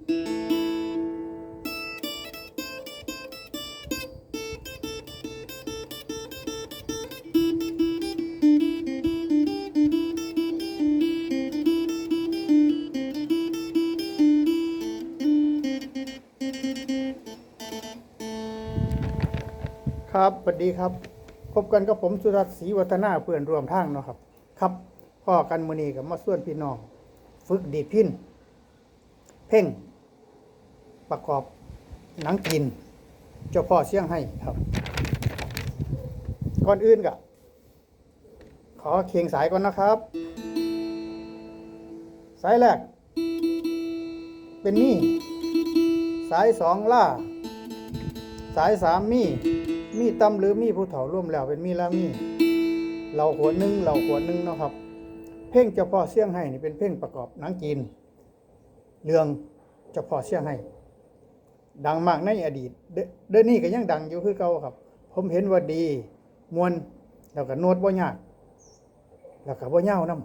ครับสวัสดีครับ พบกันกับผมสุรัตน์ศรีวัฒนาเพื่อนร่วมทางเนาะครับ ครับพ่อกันมือนีกับมาส่วนพี่น้อง ฝึกดีพิน เพ่ง ประกอบหนังกิน เจ้าพ่อเสียงให้ครับ ก่อนอื่นก็ขอเคียงสายก่อนนะครับ สายแรก เป็นมีสายสองล่า สายสามมีมีตำหรือมีผู้เฒ่าร่วมแล้วเป็นมีละมีเราขวหนึ่งเราขวหนึ่งนะครับ เพ่งเจ้าพ่อเสี่ยงให้นี่เป็นเพ่งประกอบหนังจีนเรื่องเจ้าพ่อเสี่ยงให้ ดังมากในอดีต เดี๋ยวนี้ก็ยังดังอยู่คือเก่าครับ ผมเห็นว่าดีมวนแล้วก็โน้ตบ่ยากแล้วก็บ่เยานํ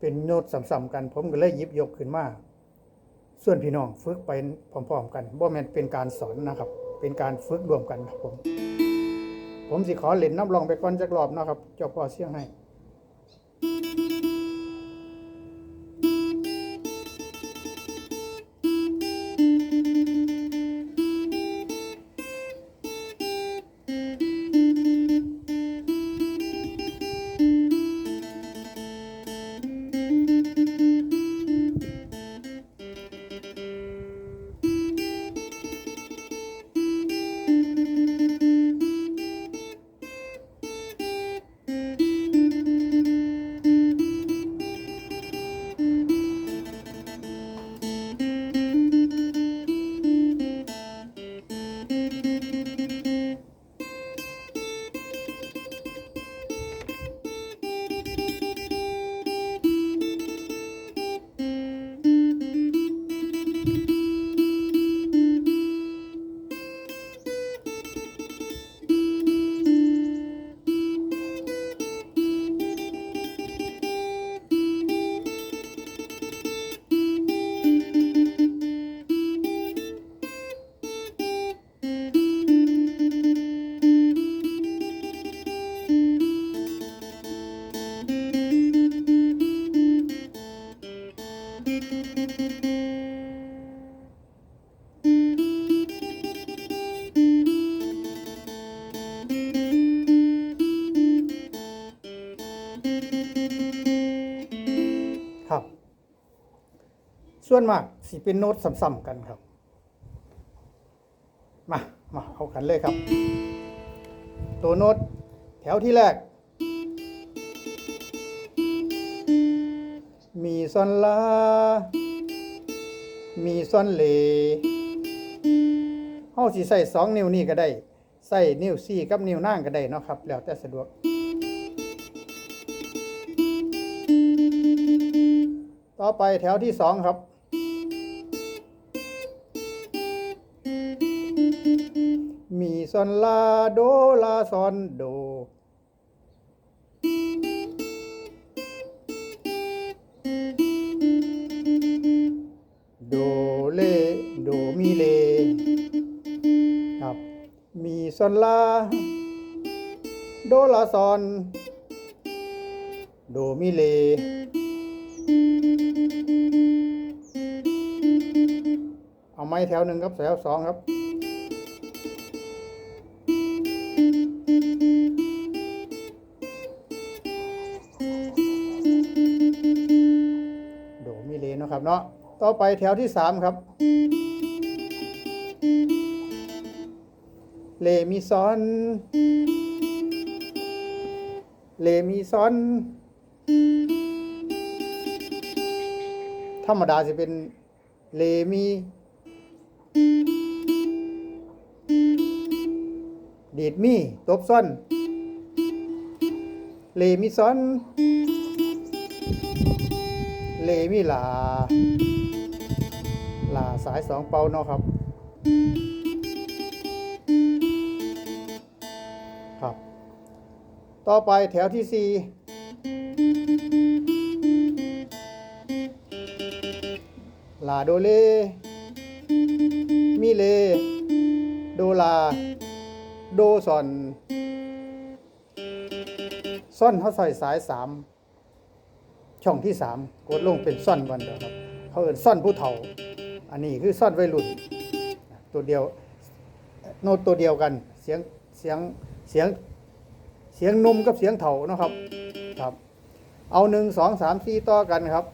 เป็นโน้ตสัมๆกัน ผมก็เลยหยิบยกขึ้นมาส่วนพี่น้องฝึกไปพร้อมๆกันบ่แม่นเป็นการสอนนะครับ เป็นการฝึกรวมกันครับผม ผมสิขอเล่นน้ำลองไปก่อนจักรอบนะครับเจ้าพ่อเสียงให้ ส่วนมากสิเป็นโน้ตซ้ำๆกันครับ มา มาเอากันเลยครับ ตัวโน้ตแถวที่แรก มีซอนลา มีซอนเลเฮาสิใส่สองนิ้วนี่ก็ได้ใส่นิ้วสี่กับนิ้วนางก็ได้เนาะครับ แล้วแต่สะดวก ต่อไปแถวที่สองครับ ซอนลาโดลาซอนโด โดเลโดมีเลครับมีซอนลา โดลาซอน โดมิเลเอาไม้แถวหนึ่งครับแถวสองครับ เนาะต่อไปแถวที่สามครับเลมีซอนเลมีซอน ธรรมดาจะเป็นเลมีดีดมีตบซ่อนเลมีซอน เลมีลาลาสายสองเปาเนาะครับ ครับ ต่อไปแถวที่สี่ลาโดเลมีเล โดลา โดซอนซ่อนเขาใส่สายสาม ช่องที่สามกดลงเป็นซ่อนวันเดียวครับเขาเอินซ่อนผู้เฒ่า อันนี้คือซ่อนวัยรุ่นตัวเดียวโน้ตตัวเดียวกันเสียงเสียงเสียงเสียงนุ่มกับเสียงเฒ่านะครับครับ เอาหนึ่งสองสามสี่ต่อกันครับ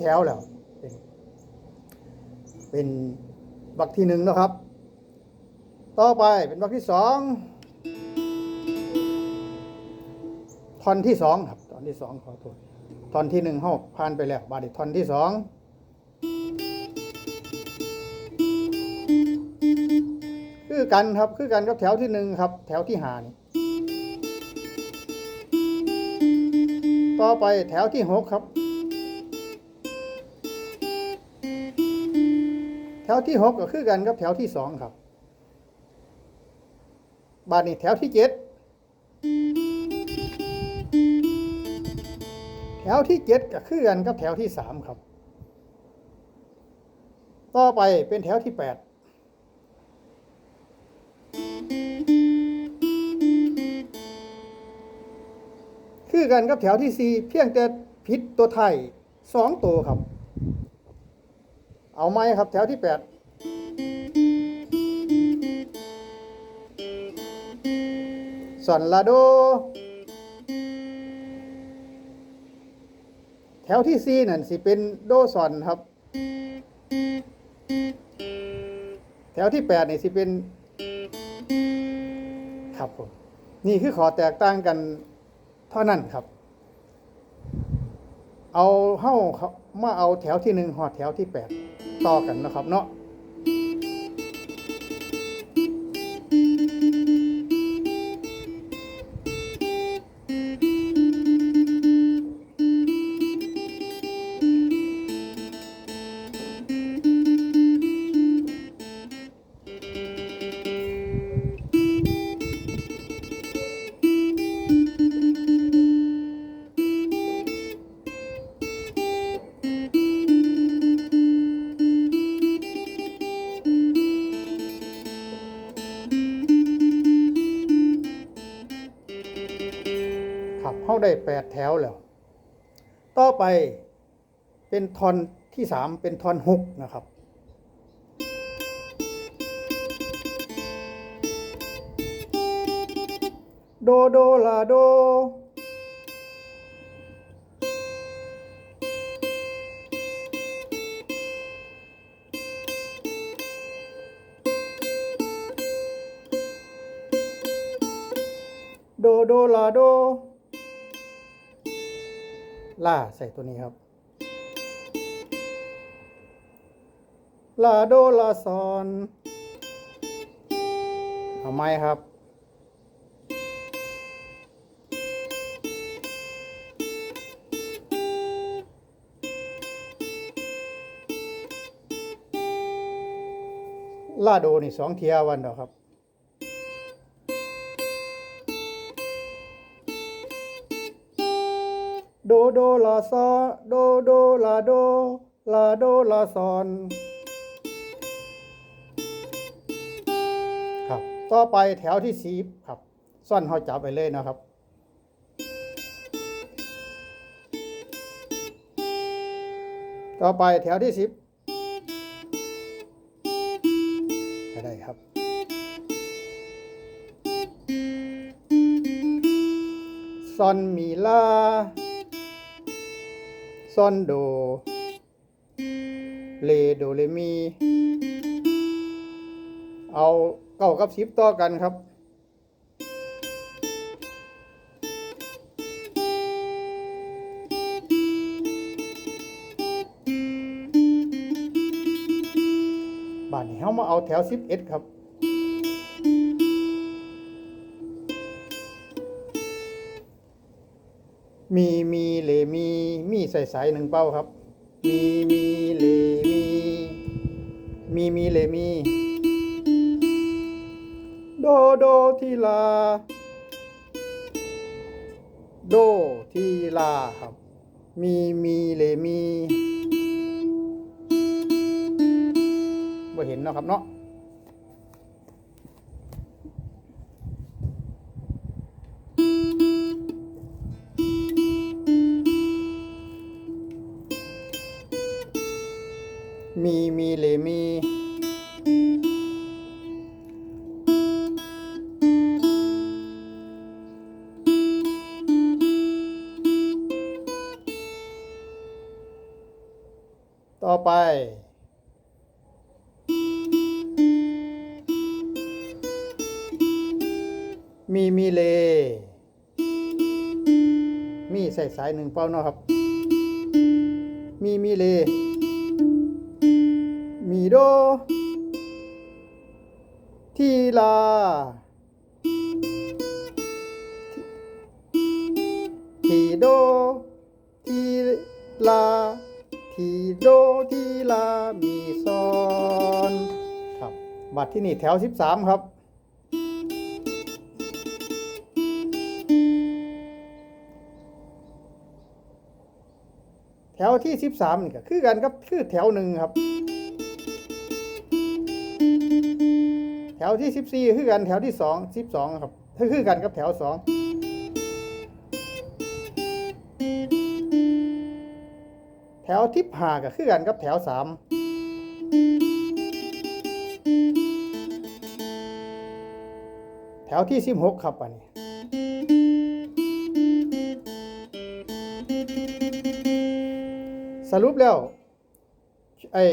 แถวแล้วเป็นเป็นบักที่หนึ่งแล้วครับ ต่อไปเป็นบักที่สองท่อนที่สองครับท่อนที่สองขอโทษท่อนที่หนึ่งเข้าผ่านไปแล้วบาดนี้ท่อนที่สองคือกันครับคือกันกับแถวที่หนึ่งครับ แถวที่หานี่ต่อไปแถวที่หกครับ วที่หกก็คือกันกับแถวที่สองครับ บาทนี้แถวที่เจ็ดแถวที่เจ็ดก็คือกันกับแถวที่สามครับ ต่อไปเป็นแถวที่แปดคือกันกับแถวที่สี่เพียงแต่ผิดตัวไทยสองตัวครับ เอาไหมครับแถวที่แปดสอนลาโด แถวที่สี่นั่นสิเป็นโดสอนครับ แถวที่แปดนี่สิเป็น ครับผม นี่คือขอแตกต่างกันเท่านั้นครับ เอาเฮ้ามาเอาแถวที่หนึ่งหอดแถวที่แปด ต่อกันนะครับเนาะ แปดแถวแล้ว ต่อไปเป็นทอนที่สามเป็นทอนฮุกนะครับ โดโดลาโดโดโด ลาโดลาใส่ตัวนี้ครับลาโดลาซอนเอาไหมครับ ลาโดนี่สองเทียวันเดียวครับ โดโดลาซอโดโดลาโดลาโดลาซอนครับต่อไปแถวที่สีครับซ่อนเขาจับไปเลยนะครับ ต่อไปแถวที่สิบได้ครับ ซอนมีลา อนโดเลโดเลมี เอาเก้ากับสิบต่อกันครับบ้านนี้เฮามาเอาแถวสิบเอ็ดครับ มีมีเลมีมีใส่สายหนึ่งเป้าครับ มีมีเลมี มีมีเลมี โดโดทีลา โดทีลาครับ มีมีเลมีบ่เห็นเนาะครับเนาะ มีมีเลมี ต่อไปมีมีเล มีใส่สายหนึ่งเป้าเนาะครับ มีมีเล มีโด ทีลา ทีโด ทีลา ทีโด ทีลา มีซอนครับบัตรที่นี่แถว 13 ครับแถวที่13นี่ก็คือกันครับคือแถวหนึ่งครับ แถวที่14คือกันแถวที่2 12ครับคือคือกันกับแถว2แถวที่ผ่าก็คือกันกับแถว3แถวที่16ครับอันนี้สรุปแล้วไอ้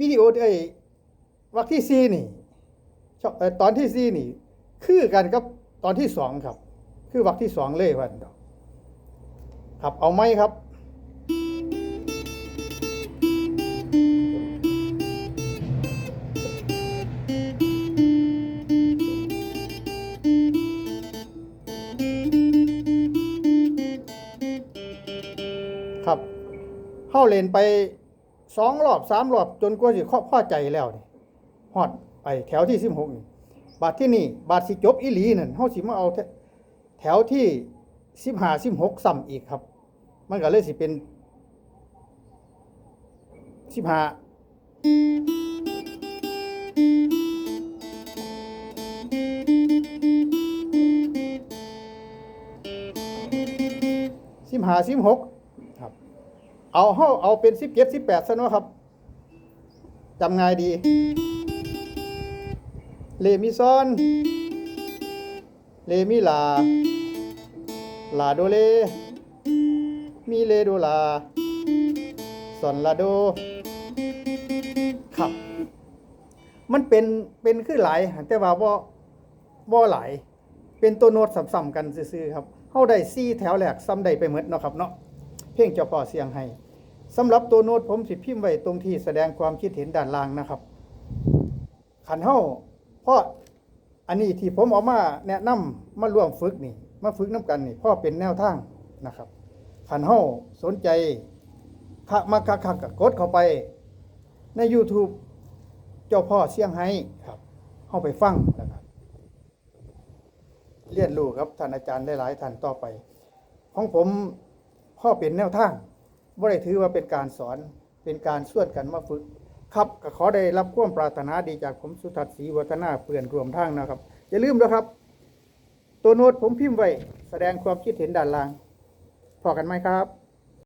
วิดีโอไอ้วักที่สี่นี่ ตอนที่สี่นี่ คือกันกับตอนที่สองครับ คือวักที่สองเลยวันดียวครับเอาไหมครับครับเข้าเลนไปสองรอบสามรอบจนกว่าสิครอบพอใจแล้วนี่ฮอด ไปแถวที่สิบหกนี่บาทที่นี่บาทสิจบอีหลีนั่นเฮาสิมาเอาแถวที่สิบห้าสิบหกซ้ำอีกครับ มันก็เลยสิเป็นสิบห้าสิบห้าสิบหกครับ เอาเฮาเอาเป็นสิบเจ็ดสิบแปดซะเนาะครับจำง่ายดี เลมิซอน เลมิลา ลาโดเล มีเลโดลาซอนลาโด ครับ มันเป็น เป็นคือหลาย แต่ว่าบ่บ่หลาย เป็นตัวโน้ตซ้ำๆกันซื่อๆครับเฮาได้4แถวแรกซ้ำได้ไปหมดเนาะครับเนาะ เพลงเจ้าพ่อเสียงให้สำหรับตัวโน้ตผมสิพิมพ์ไว้ตรงที่แสดงความคิดเห็นด้านล่างนะครับขันเฮา เพราะอันนี้ที่ผมเอามาแนะนำมาร่วมฝึกนี่ มาฝึกน้ำกันนี่เพ่อเป็นแนวทางนะครับขันเฮาสนใจคักมาคักคักๆก็กดเข้าไป ใน YouTube เจ้าพ่อเสียงให้ครับเข้าไปฟังนะครับเรียนรู้ครับท่านอาจารย์หลายๆท่านต่อไป ของผมพ่อเป็นแนวทางบ่ได้ถือว่าเป็นการสอนเป็นการส่วนกันมาฝึก ครับก็ขอได้รับความปรารถนาดีจากผมสุทัศน์ศรีวัฒนาเปื่อนรวมทางนะครับ อย่าลืมนะครับ ตัวโน้ตผมพิมพ์ไว้ แสดงความคิดเห็นด้านล่างพอกันไหมครับ